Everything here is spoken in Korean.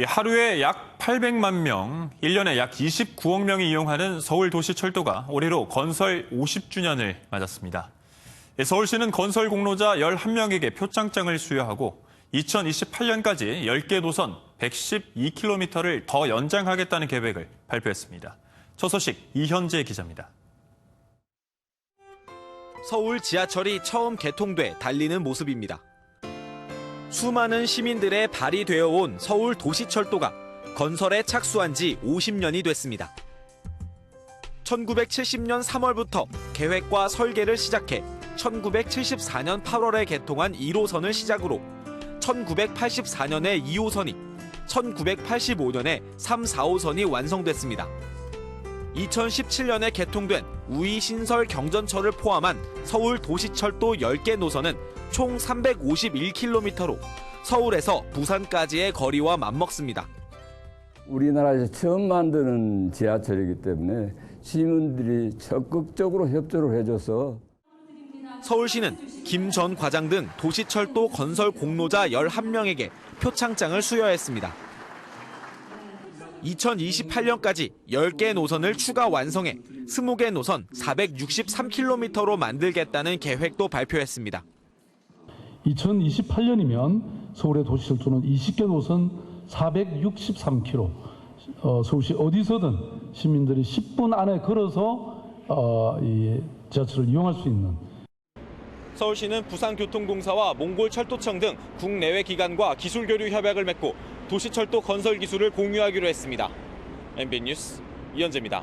이 하루에 약 800만 명, 1년에 약 29억 명이 이용하는 서울 도시 철도가 올해로 건설 50주년을 맞았습니다. 이 서울시는 건설 공로자 11명에게 표창장을 수여하고 2028년까지 10개 노선 112km를 더 연장하겠다는 계획을 발표했습니다. 첫 소식 이현재 기자입니다. 서울 지하철이 처음 개통돼 달리는 모습입니다. 수많은 시민들의 발이 되어 온 서울 도시철도가 건설에 착수한 지 50년이 됐습니다. 1970년 3월부터 계획과 설계를 시작해 1974년 8월에 개통한 1호선을 시작으로 1984년에 2호선이, 1985년에 3, 4호선이 완성됐습니다. 2017년에 개통된 우이 신설 경전철을 포함한 서울 도시철도 10개 노선은 총 351km로 서울에서 부산까지의 거리와 맞먹습니다. 우리나라에서 처음 만드는 지하철이기 때문에 시민들이 적극적으로 협조를 해줘서 서울시는 김 전 과장 등 도시철도 건설 공로자 11명에게 표창장을 수여했습니다. 2028년까지 10개 노선을 추가 완성해 20개 노선 463km로 만들겠다는 계획도 발표했습니다. 2028년이면 서울의 도시철도는 20개 노선 463km, 어, 서울시 어디서든 시민들이 10분 안에 걸어서 어, 이 지하철을 이용할 수 있는 서울시는 부산교통공사와 몽골철도청 등 국내외 기관과 기술 교류 협약을 맺고 도시철도 건설 기술을 공유하기로 했습니다. MB 뉴스 이현재입니다.